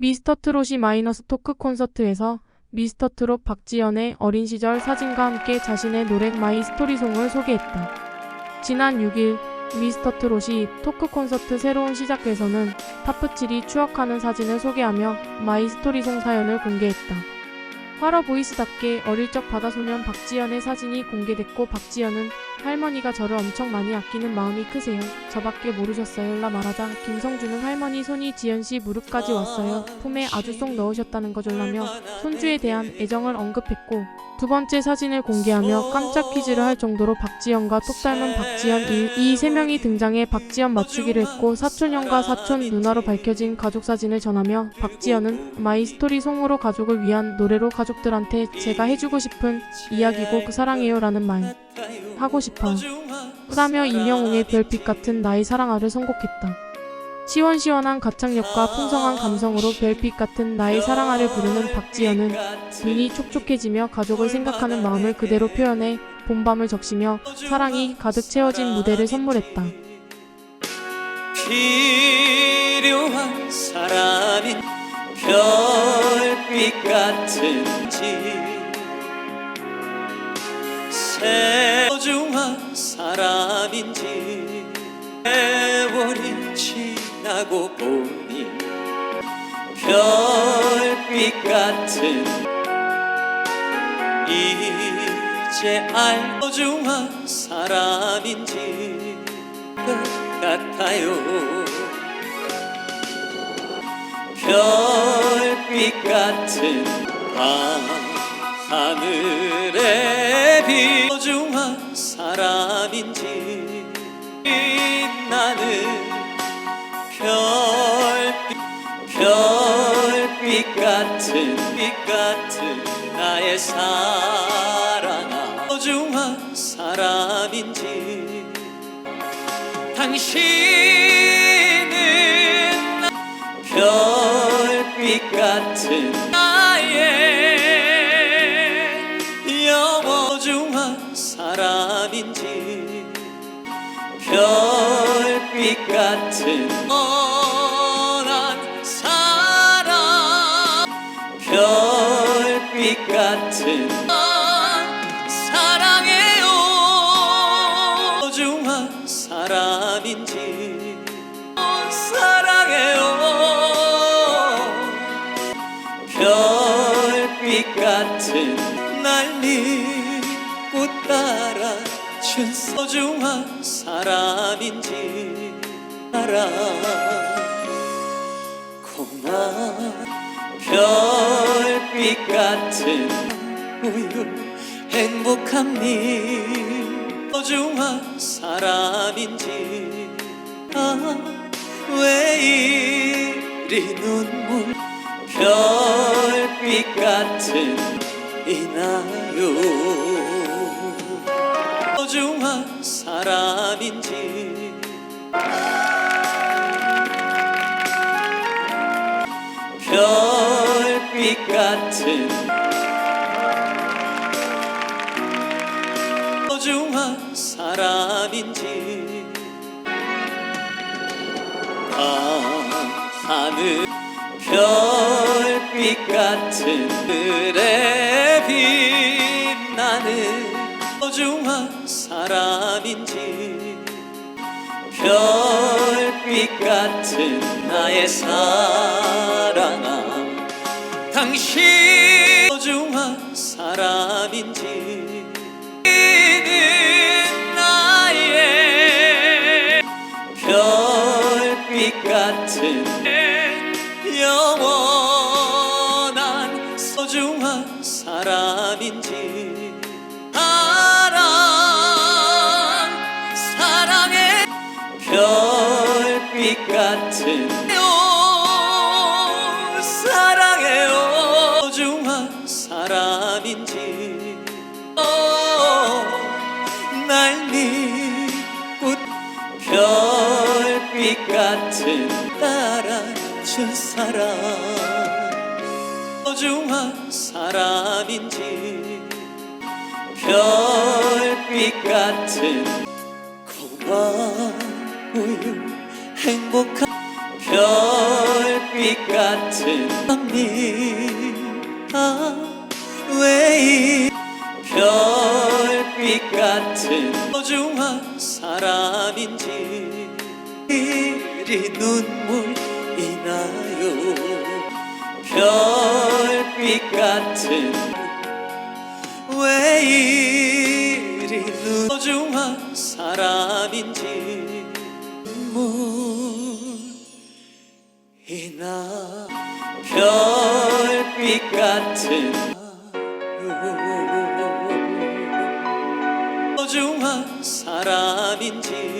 미스터 트롯이 마이너스 토크 콘서트에서 미스터 트롯 박지연의 어린 시절 사진과 함께 자신의 노래 마이 스토리송을 소개했다. 지난 6일 미스터 트롯이 토크 콘서트 새로운 시작에서는 타프칠이 추억하는 사진을 소개하며 마이 스토리송 사연을 공개했다. 화러 보이스답게 어릴 적 바다소년 박지연의 사진이 공개됐고 박지연은 할머니가 저를 엄청 많이 아끼는 마음이 크세요. 저밖에 모르셨어요. 라 말하자 김성주는 할머니 손이 지연씨 무릎까지 왔어요. 품에 아주 쏙 넣으셨다는 거절라며 손주에 대한 애정을 언급했고 두 번째 사진을 공개하며 깜짝 퀴즈를 할 정도로 박지연과 똑 닮은 박지연 1, 2, 세 명이 등장해 박지연 맞추기를 했고 사촌형과 사촌 누나로 밝혀진 가족 사진을 전하며 박지연은 마이 스토리 송으로 가족을 위한 노래로 가족들한테 제가 해주고 싶은 이야기고 그 사랑해요라는 말 하고 싶어 라며 임영웅의 별빛 같은 나의 사랑아를 선곡했다. 시원시원한 가창력과 풍성한 감성으로 별빛 같은 나의 사랑아를 부르는 박지연은 눈이 촉촉해지며 가족을 생각하는 마음을 그대로 표현해 봄밤을 적시며 사랑이 가득 채워진 무대를 선물했다. 필요한 사람인 별빛 같은지 소중한 사람인지 세월이 지나고 보니 별빛 같은 이제 알 소중한 사람인지 것 같아요. 별빛 같은 밤 하늘에 비 소중한 사람인지 빛나는 별빛 별빛 같은 빛 같은 나의 사랑아. 소중한 사람인지 당신은 나- 별빛 같은 사람인지 별빛 같은 원한 사람. 별빛 같은 사랑해요. 소중한 사람인지 사랑해요. 별빛 같은 날리꽃 준 소중한 사람인지 알아. 고마운 별빛 같은 우유 행복한 일 소중한 사람인지 아왜 이리 눈물 별빛 같은 이나요 소중한 사람인지. 별빛 같은 소중한 사람인지. 밤 하늘 별빛 같은 들에 빛나는 소중한 사람인지 별빛 같은 나의 사랑아 당신 소중한 사람인지 나의 별빛 같은 영원한 소중한 사람인지 같은 요 사랑해요 소중한 사람인지. 어, 날리꽃 별빛 같은 따라준 사람. 소중한 사람인지. 별빛 같은 고마워요. 행복한 별빛 같은 언니가 왜 별빛 같은 소중한 사람인지 이리 눈물이 나요? 별빛 같은 왜 이리 눈- 소중한 사람인지 같은 소중한 사람인지